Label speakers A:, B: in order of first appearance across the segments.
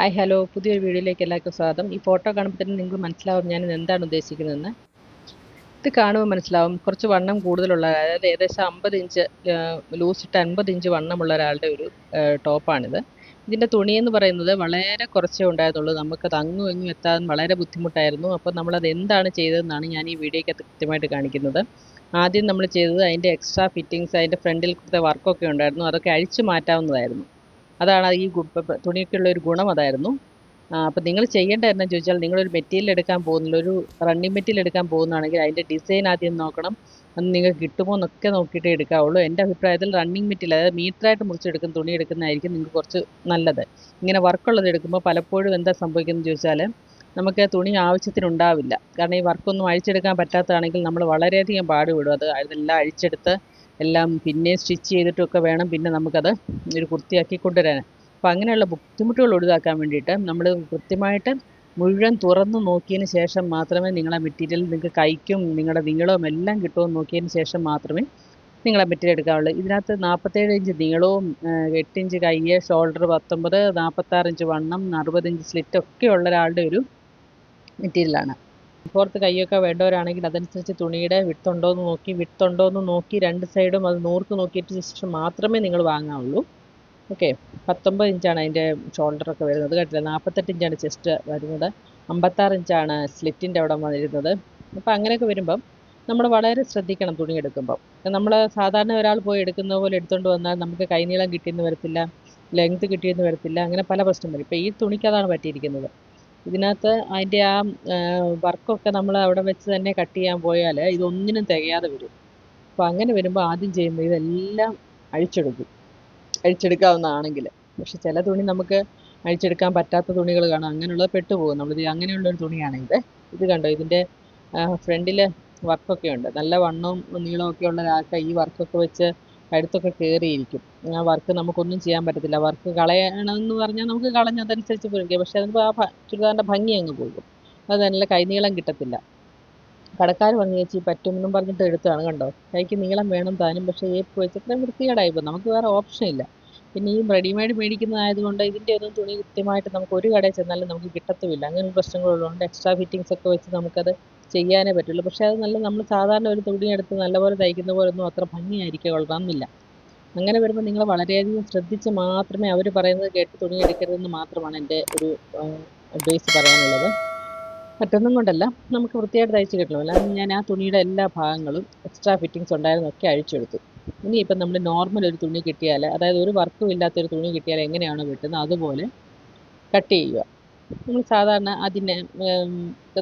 A: Hi hello. പുതിയൊരു വീഡിയോയിലേക്ക് എല്ലാവർക്കും സ്വാഗതം. ഈ ഫോട്ടോ കാണുമ്പോൾ തന്നെ നിങ്ങൾക്ക് മനസ്സിലാവും ഞാൻ എന്താണ് ഉദ്ദേശിക്കുന്നതെന്ന്. ഇത് കാണുമ്പോൾ മനസ്സിലാവും കുറച്ച് വണ്ണം കൂടുതലുള്ള അതായത് ഏകദേശം അമ്പത് ഇഞ്ച് ലൂസിട്ട് അൻപത് ഇഞ്ച് വണ്ണമുള്ള ഒരാളുടെ ഒരു ടോപ്പാണിത്. ഇതിന്റെ തുണിയെന്ന് പറയുന്നത് വളരെ കുറച്ചേ ഉണ്ടായിരുന്നുള്ളൂ. നമുക്കത് അങ്ങും ഇങ്ങും എത്താൻ വളരെ ബുദ്ധിമുട്ടായിരുന്നു. അപ്പോൾ നമ്മളത് എന്താണ് ചെയ്തതെന്നാണ് ഞാൻ ഈ വീഡിയോയ്ക്കകത്ത് കൃത്യമായിട്ട് കാണിക്കുന്നത്. ആദ്യം നമ്മൾ ചെയ്തത് അതിന്റെ എക്സ്ട്രാ ഫിറ്റിങ്സ് അതിന്റെ ഫ്രണ്ടിൽ കൊടുത്ത വർക്കൊക്കെ ഉണ്ടായിരുന്നു. അതൊക്കെ അഴിച്ചു മാറ്റാവുന്നതായിരുന്നു. അതാണ് ഈ തുണിയൊക്കെയുള്ള ഒരു ഗുണം അതായിരുന്നു. അപ്പോൾ നിങ്ങൾ ചെയ്യേണ്ട എന്ന് ചോദിച്ചാൽ നിങ്ങളൊരു മെറ്റീരിയൽ എടുക്കാൻ പോകുന്നില്ല ഒരു റണ്ണിങ് മെറ്റീരിയൽ എടുക്കാൻ പോകുന്നതാണെങ്കിൽ അതിന്റെ ഡിസൈൻ ആദ്യം നോക്കണം. അന്ന് നിങ്ങൾക്ക് കിട്ടുമോ എന്നൊക്കെ നോക്കിയിട്ടേ എടുക്കാവുള്ളൂ. എന്റെ അഭിപ്രായത്തിൽ റണ്ണിങ് മെറ്റീരിയൽ അതായത് മീറ്ററായിട്ട് മുറിച്ചെടുക്കുന്ന തുണി എടുക്കുന്നതായിരിക്കും നിങ്ങൾക്ക് കുറച്ച് നല്ലത്. ഇങ്ങനെ വർക്കുള്ളത് എടുക്കുമ്പോൾ പലപ്പോഴും എന്താ സംഭവിക്കുന്നത് ചോദിച്ചാൽ നമുക്ക് തുണി ആവശ്യത്തിനുണ്ടാവില്ല. കാരണം ഈ വർക്കൊന്നും അഴിച്ചെടുക്കാൻ പറ്റാത്തതാണെങ്കിൽ നമ്മൾ വളരെയധികം പാടുപെടും. അത് അതെല്ലാം അഴിച്ചെടുത്ത് എല്ലാം പിന്നെ സ്റ്റിച്ച് ചെയ്തിട്ടൊക്കെ വേണം. പിന്നെ നമുക്കത് ഒരു കുർത്തിയാക്കി കൊണ്ടുവരാൻ അപ്പോൾ അങ്ങനെയുള്ള ബുദ്ധിമുട്ടുകൾ ഒഴിവാക്കാൻ വേണ്ടിയിട്ട് നമ്മൾ കൃത്യമായിട്ട് മുഴുവൻ തുറന്ന് നോക്കിയതിന് ശേഷം മാത്രമേ നിങ്ങളെ മെറ്റീരിയൽ നിങ്ങൾക്ക് കൈക്കും നിങ്ങളുടെ നീളവും എല്ലാം കിട്ടുമെന്ന് നോക്കിയതിന് ശേഷം മാത്രമേ നിങ്ങളെ മെറ്റീരിയൽ എടുക്കാവുള്ളൂ. ഇതിനകത്ത് നാൽപ്പത്തേഴ് ഇഞ്ച് നീളവും എട്ട് ഇഞ്ച് കയ്യ് ഷോൾഡർ പത്തൊമ്പത് നാൽപ്പത്താറ് ഇഞ്ച് വണ്ണം അറുപത് ഇഞ്ച് സ്ലിറ്റ് ഒക്കെ ഉള്ള ഒരാളുടെ ഒരു മെറ്റീരിയലാണ് പുറത്ത് കൈയൊക്കെ വേണ്ടവരാണെങ്കിൽ അതനുസരിച്ച് തുണിയുടെ വിട്ടുണ്ടോ എന്ന് നോക്കി വിട്ടുണ്ടോ എന്ന് നോക്കി രണ്ട് സൈഡും അത് നൂർക്ക് നോക്കിയിട്ട് ശേഷം മാത്രമേ നിങ്ങൾ വാങ്ങാവുള്ളൂ. ഓക്കെ പത്തൊമ്പത് ഇഞ്ചാണ് അതിന്റെ ഷോൾഡറൊക്കെ വരുന്നത് കേട്ടില്ല? നാൽപ്പത്തെട്ട് ഇഞ്ചാണ് ചെസ്റ്റ് വരുന്നത്. അമ്പത്താറ് ഇഞ്ചാണ് സ്ലിറ്റിന്റെ അവിടെ വരുന്നത്. അപ്പോൾ അങ്ങനെയൊക്കെ വരുമ്പം നമ്മൾ വളരെ ശ്രദ്ധിക്കണം തുണി എടുക്കുമ്പം. നമ്മൾ സാധാരണ ഒരാൾ പോയി എടുക്കുന്ന പോലെ എടുത്തുകൊണ്ട് വന്നാൽ നമുക്ക് കൈനീളം കിട്ടിയെന്ന് വരത്തില്ല ലെങ്ത് കിട്ടിയെന്ന് വരത്തില്ല അങ്ങനെ പല പ്രശ്നം വരും ഇപ്പോൾ ഈ തുണിക്ക് അതാണ് പറ്റിയിരിക്കുന്നത്. ഇതിനകത്ത് അതിന്റെ ആ വർക്കൊക്കെ നമ്മൾ അവിടെ വെച്ച് തന്നെ കട്ട് ചെയ്യാൻ പോയാൽ ഇതൊന്നിനും തികയാതെ വരും. അപ്പോൾ അങ്ങനെ വരുമ്പോൾ ആദ്യം ചെയ്യുമ്പോൾ ഇതെല്ലാം അഴിച്ചെടുക്കും. അഴിച്ചെടുക്കാവുന്നതാണെങ്കിൽ. പക്ഷെ ചില തുണി നമുക്ക് അഴിച്ചെടുക്കാൻ പറ്റാത്ത തുണികൾ കാണാം. അങ്ങനെയുള്ളത് പെട്ടുപോകും നമ്മളിത് അങ്ങനെയുള്ളൊരു തുണിയാണ് ഇത്. ഇത് കണ്ടോ? ഇതിന്റെ ഫ്രണ്ടിൽ വർക്കൊക്കെ ഉണ്ട്. നല്ല വണ്ണവും നീളമൊക്കെ ഉള്ള ഒരാൾക്ക് ഈ വർക്കൊക്കെ വെച്ച് കഴുത്തൊക്കെ കയറിയിരിക്കും ആ വർക്ക് നമുക്കൊന്നും ചെയ്യാൻ പറ്റത്തില്ല. വർക്ക് കളയണമെന്ന് പറഞ്ഞാൽ നമുക്ക് കളഞ്ഞതനുസരിച്ച് പോകും. പക്ഷെ അതിപ്പോൾ ആ ചുരിദാറിന്റെ ഭംഗി അങ്ങ് പോകും. അത് നല്ല കൈനീളം കിട്ടത്തില്ല. കടക്കാർ പറഞ്ഞു ചേച്ചി പറ്റുമെന്നും പറഞ്ഞിട്ട് എടുത്തതാണ് കണ്ടോ? കൈക്ക് നീളം വേണം താനും പക്ഷേ ഏപ്പ് വെച്ച് ഇത്രയും നമുക്ക് വേറെ ഓപ്ഷൻ ഇല്ല. പിന്നെ ഈ റെഡിമെയ്ഡ് മേടിക്കുന്നതായതുകൊണ്ട് ഇതിന്റെ ഒന്നും തുണി കൃത്യമായിട്ട് നമുക്ക് ഒരു കടയിൽ ചെന്നാലും നമുക്ക് കിട്ടത്തുമില്ല. അങ്ങനെ ഒരു പ്രശ്നങ്ങളുള്ളതുകൊണ്ട് എക്സ്ട്രാ ഫിറ്റിങ്സ് ഒക്കെ വെച്ച് നമുക്കത് ചെയ്യാനേ പറ്റുള്ളൂ. പക്ഷേ അത് നല്ല നമ്മൾ സാധാരണ ഒരു തുണി എടുത്ത് നല്ലപോലെ തയ്ക്കുന്ന പോലെ ഒന്നും അത്ര ഭംഗിയായിരിക്കും കൊള്ളണമെന്നില്ല അങ്ങനെ വരുമ്പോൾ നിങ്ങൾ വളരെയധികം ശ്രദ്ധിച്ച് മാത്രമേ അവർ പറയുന്നത് കേട്ട് തുണി എടുക്കരുതെന്ന് മാത്രമാണ് എന്റെ ഒരു അഡ്വൈസ് പറയാനുള്ളത്. മറ്റൊന്നും കൊണ്ടല്ല നമുക്ക് വൃത്തിയായിട്ട് തയ്ച്ച് കിട്ടണമല്ലോ ഞാൻ ആ തുണിയുടെ എല്ലാ ഭാഗങ്ങളും എക്സ്ട്രാ ഫിറ്റിങ്സ് ഉണ്ടായിരുന്നൊക്കെ അഴിച്ചെടുത്തു ഇനിയിപ്പം നമ്മൾ നോർമൽ ഒരു തുണി കിട്ടിയാൽ അതായത് ഒരു വർക്കും ഇല്ലാത്തൊരു തുണി കിട്ടിയാൽ എങ്ങനെയാണോ വെട്ടുന്നത് അതുപോലെ കട്ട് ചെയ്യുക. നമ്മൾ സാധാരണ അതിനെ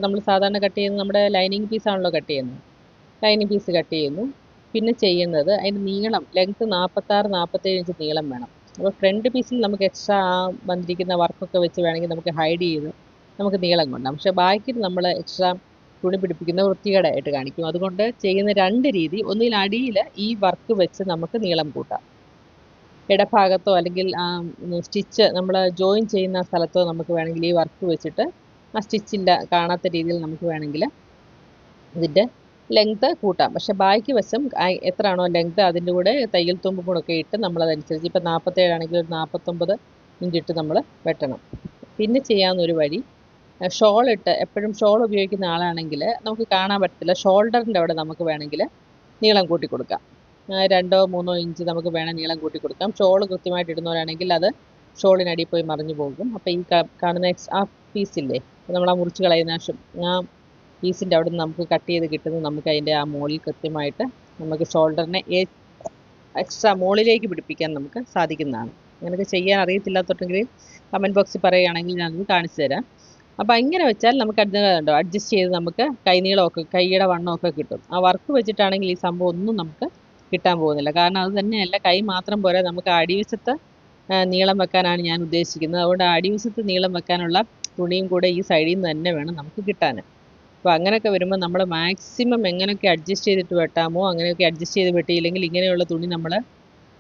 A: നമ്മൾ സാധാരണ കട്ട് ചെയ്യുന്നത് നമ്മുടെ ലൈനിങ് പീസാണല്ലോ കട്ട് ചെയ്യുന്നത്. ലൈനിങ് പീസ് കട്ട് ചെയ്യുന്നു. പിന്നെ ചെയ്യുന്നത് അതിന്റെ നീളം ലെങ്ത്ത് നാൽപ്പത്താറ് നാൽപ്പത്തേഴ് ഇഞ്ച് നീളം വേണം. അപ്പോൾ ഫ്രണ്ട് പീസിൽ നമുക്ക് എക്സ്ട്രാ ആ വന്നിരിക്കുന്ന വർക്കൊക്കെ വെച്ച് വേണമെങ്കിൽ നമുക്ക് ഹൈഡ് ചെയ്ത് നമുക്ക് നീളം കൊണ്ടാം. പക്ഷേ ബാക്കിൽ നമ്മൾ എക്സ്ട്രാ തുണി പിടിപ്പിക്കുന്ന വൃത്തികേടായിട്ട് കാണിക്കും. അതുകൊണ്ട് ചെയ്യുന്ന രണ്ട് രീതി ഒന്നിൽ അടിയിൽ ഈ വർക്ക് വെച്ച് നമുക്ക് നീളം കൂട്ടാം. ഇടഭാഗത്തോ അല്ലെങ്കിൽ സ്റ്റിച്ച് നമ്മൾ ജോയിൻ ചെയ്യുന്ന സ്ഥലത്തോ നമുക്ക് വേണമെങ്കിൽ ഈ വർക്ക് വെച്ചിട്ട് ആ സ്റ്റിച്ചില്ല കാണാത്ത രീതിയിൽ നമുക്ക് വേണമെങ്കിൽ ഇതിന്റെ ലെങ്ത്ത് കൂട്ടാം. പക്ഷെ ബാക്കി വശം എത്രയാണോ ലെങ്ത്ത് അതിന്റെ കൂടെ തയ്യൽ തുമ്പും കൂടെ ഒക്കെ ഇട്ട് നമ്മളതനുസരിച്ച് ഇപ്പം നാൽപ്പത്തേഴാണെങ്കിൽ ഒരു നാൽപ്പത്തൊമ്പത് ഇഞ്ചിട്ട് നമ്മൾ വെട്ടണം. പിന്നെ ചെയ്യാവുന്ന ഒരു വഴി ഷോൾ ഇട്ട് എപ്പോഴും ഷോൾ ഉപയോഗിക്കുന്ന ആളാണെങ്കിൽ നമുക്ക് കാണാൻ പറ്റത്തില്ല. ഷോൾഡറിന്റെ അവിടെ നമുക്ക് വേണമെങ്കിൽ നീളം കൂട്ടി കൊടുക്കാം. രണ്ടോ മൂന്നോ ഇഞ്ച് നമുക്ക് വേണം നീളം കൂട്ടി കൊടുക്കാം. ഷോൾ കൃത്യമായിട്ട് ഇടുന്നവരാണെങ്കിൽ അത് ഷോളിനടിയിൽ പോയി മറിഞ്ഞു പോകും. അപ്പോൾ ഈ കാണുന്ന ആ പീസില്ലേ നമ്മൾ ആ മുറിച്ച് കളയുന്ന ആ പീസിന്റെ അവിടെ നിന്ന് നമുക്ക് കട്ട് ചെയ്ത് കിട്ടുന്നത് നമുക്ക് അതിന്റെ ആ മുകളിൽ കൃത്യമായിട്ട് നമുക്ക് ഷോൾഡറിനെ എക്സ്ട്രാ മുകളിലേക്ക് പിടിപ്പിക്കാൻ നമുക്ക് സാധിക്കുന്നതാണ്. അങ്ങനെയൊക്കെ ചെയ്യാൻ അറിയത്തില്ലാത്തോട്ടെങ്കിൽ കമന്റ് ബോക്സിൽ പറയുകയാണെങ്കിൽ ഞാനത് കാണിച്ചു തരാം. അപ്പോൾ ഇങ്ങനെ വെച്ചാൽ നമുക്ക് കണ്ടോ അഡ്ജസ്റ്റ് ചെയ്ത് നമുക്ക് കൈനീളമൊക്കെ കൈയുടെ വണ്ണമൊക്കെ കിട്ടും. ആ വർക്ക് വെച്ചിട്ടാണെങ്കിൽ ഈ സംഭവം ഒന്നും നമുക്ക് കിട്ടാൻ പോകുന്നില്ല. കാരണം അത് തന്നെയല്ല കൈ മാത്രം പോരാ നമുക്ക് അടിവശത്ത് നീളം വെക്കാനാണ് ഞാൻ ഉദ്ദേശിക്കുന്നത്. അതുകൊണ്ട് അടിവശത്ത് നീളം വെക്കാനുള്ള തുണിയും കൂടെ ഈ സൈഡിൽ നിന്ന് തന്നെ വേണം നമുക്ക് കിട്ടാൻ അപ്പോൾ അങ്ങനെയൊക്കെ വരുമ്പോൾ നമ്മൾ മാക്സിമം എങ്ങനെയൊക്കെ അഡ്ജസ്റ്റ് ചെയ്തിട്ട് വെട്ടാമോ അങ്ങനെയൊക്കെ അഡ്ജസ്റ്റ് ചെയ്ത് വെട്ടിയില്ലെങ്കിൽ ഇങ്ങനെയുള്ള തുണി നമ്മൾ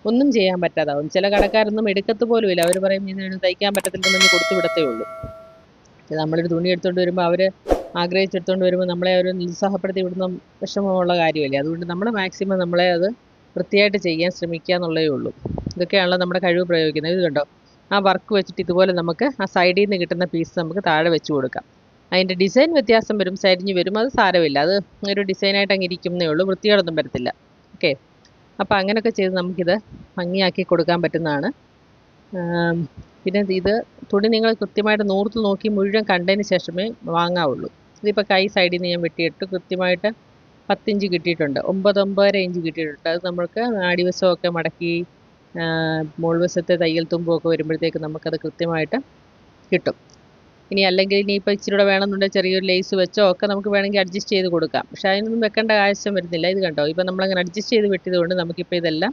A: ഒന്നും ചെയ്യാൻ പറ്റാതാവും. ചില കടക്കാരൊന്നും എടുക്കത്ത് പോലും ഇല്ല അവർ പറയും ഇതിന് തയ്ക്കാൻ പറ്റത്തില്ലെന്ന് കൊടുത്തു വിടത്തേ ഉള്ളൂ. നമ്മളൊരു തുണി എടുത്തുകൊണ്ട് വരുമ്പോൾ അവർ ആഗ്രഹിച്ചെടുത്തുകൊണ്ട് വരുമ്പോൾ നമ്മളെ അവർ നിരുത്സാഹപ്പെടുത്തി വിടുന്ന വിഷമമുള്ള കാര്യമല്ലേ? അതുകൊണ്ട് നമ്മൾ മാക്സിമം നമ്മളെ അത് വൃത്തിയായിട്ട് ചെയ്യാൻ ശ്രമിക്കുക എന്നുള്ളതേ ഉള്ളൂ. ഇതൊക്കെയാണല്ലോ നമ്മുടെ കഴിവ് പ്രയോഗിക്കുന്നത്. ഇത് കണ്ടോ? ആ വർക്ക് വെച്ചിട്ട് ഇതുപോലെ നമുക്ക് ആ സൈഡിൽ നിന്ന് കിട്ടുന്ന പീസ് നമുക്ക് താഴെ വെച്ച് കൊടുക്കാം. അതിന്റെ ഡിസൈൻ വ്യത്യാസം വരും സൈഡിന് വരും അത് സാരമില്ല. അത് ഒരു ഡിസൈനായിട്ട് അങ്ങ് ഇരിക്കുന്നേ ഉള്ളൂ വൃത്തികളൊന്നും വരത്തില്ല. ഓക്കെ അപ്പോൾ അങ്ങനെയൊക്കെ ചെയ്ത് നമുക്കിത് ഭംഗിയാക്കി കൊടുക്കാൻ പറ്റുന്നതാണ്. പിന്നെ ഇത് തുണി നിങ്ങൾ കൃത്യമായിട്ട് നൂർത്ത് നോക്കി മുഴുവൻ കണ്ടതിന് ശേഷമേ വാങ്ങാവുള്ളൂ. ഇതിപ്പോൾ കൈ സൈഡിൽ നിന്ന് ഞാൻ വെട്ടിയിട്ട് കൃത്യമായിട്ട് പത്തിഞ്ച് കിട്ടിയിട്ടുണ്ട്. ഒമ്പത് ഒമ്പതര ഇഞ്ച് കിട്ടിയിട്ടുണ്ട്. അത് നമുക്ക് അടിവശമൊക്കെ മടക്കി മുൾവശത്തെ തയ്യൽ തുമ്പൊക്കെ വരുമ്പോഴത്തേക്ക് നമുക്കത് കൃത്യമായിട്ട് കിട്ടും. ഇനി അല്ലെങ്കിൽ ഇനിയിപ്പോൾ ഇച്ചിരി കൂടെ വേണമെന്നുണ്ടെങ്കിൽ ചെറിയൊരു ലേസ് വെച്ചോ ഒക്കെ നമുക്ക് വേണമെങ്കിൽ അഡ്ജസ്റ്റ് ചെയ്ത് കൊടുക്കാം. പക്ഷേ അതിനൊന്നും വെക്കേണ്ട ആവശ്യം വരുന്നില്ല. ഇത് കണ്ടോ? ഇപ്പോൾ നമ്മളങ്ങനെ അഡ്ജസ്റ്റ് ചെയ്ത് വെട്ടിയത് കൊണ്ട് നമുക്കിപ്പോൾ ഇതെല്ലാം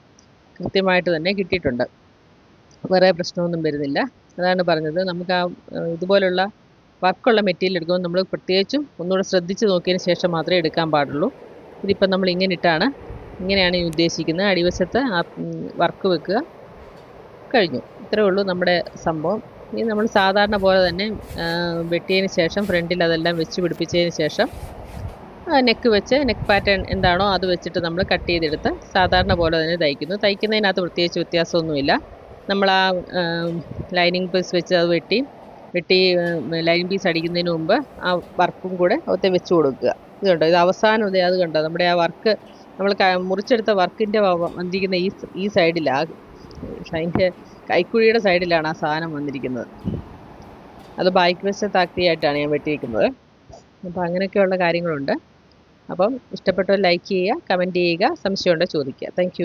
A: കൃത്യമായിട്ട് തന്നെ കിട്ടിയിട്ടുണ്ട്. വേറെ പ്രശ്നമൊന്നും വരുന്നില്ല. അതാണ് പറഞ്ഞത്. നമുക്ക് ആ ഇതുപോലുള്ള വർക്കുള്ള മെറ്റീരിയൽ എടുക്കുമ്പോൾ നമ്മൾ പ്രത്യേകിച്ചും ഒന്നുകൂടെ ശ്രദ്ധിച്ച് നോക്കിയതിന് ശേഷം മാത്രമേ എടുക്കാൻ പാടുള്ളൂ. ഇതിപ്പം നമ്മൾ ഇങ്ങനെ ഇട്ടാണ് ഇങ്ങനെയാണ് ഉദ്ദേശിക്കുന്നത്. അടിവശത്ത് ആ വർക്ക് വെക്കുക. കഴിഞ്ഞു. ഇത്രയേ ഉള്ളൂ നമ്മുടെ സംഭവം. ഇനി നമ്മൾ സാധാരണ പോലെ തന്നെ വെട്ടിയതിന് ശേഷം ഫ്രണ്ടിൽ അതെല്ലാം വെച്ച് പിടിപ്പിച്ചതിന് ശേഷം നെക്ക് വെച്ച് നെക്ക് പാറ്റേൺ എന്താണോ അത് വെച്ചിട്ട് നമ്മൾ കട്ട് ചെയ്തെടുത്ത് സാധാരണ പോലെ തന്നെ തയ്ക്കുന്നു. തയ്ക്കുന്നതിനകത്ത് പ്രത്യേകിച്ച് വ്യത്യാസമൊന്നുമില്ല. നമ്മൾ ആ ലൈനിങ് പീസ് വെച്ച് അത് വെട്ടി വെട്ടി ലൈനിങ് പീസ് അടിക്കുന്നതിന് മുമ്പ് ആ വർക്കും കൂടെ ഒത്തെ വെച്ച് കൊടുക്കുക. ഇത് കണ്ടോ? ഇത് അവസാനം ഇത് അത് കണ്ടോ? നമ്മുടെ ആ വർക്ക് നമ്മൾ മുറിച്ചെടുത്ത വർക്കിന്റെ വന്നിരിക്കുന്ന ഈ ഈ സൈഡിലാണ് അതിന്റെ കൈക്കുഴിയുടെ സൈഡിലാണ് ആ സാധനം വന്നിരിക്കുന്നത്. അത് ബാക്ക് ആയിട്ടാണ് ഞാൻ വെട്ടിയിരിക്കുന്നത്. അപ്പോൾ അങ്ങനെയൊക്കെയുള്ള കാര്യങ്ങളുണ്ട്. അപ്പം ഇഷ്ടപ്പെട്ടവർ ലൈക്ക് ചെയ്യുക കമന്റ് ചെയ്യുക സംശയമുണ്ടെങ്കിൽ ചോദിക്കുക. താങ്ക്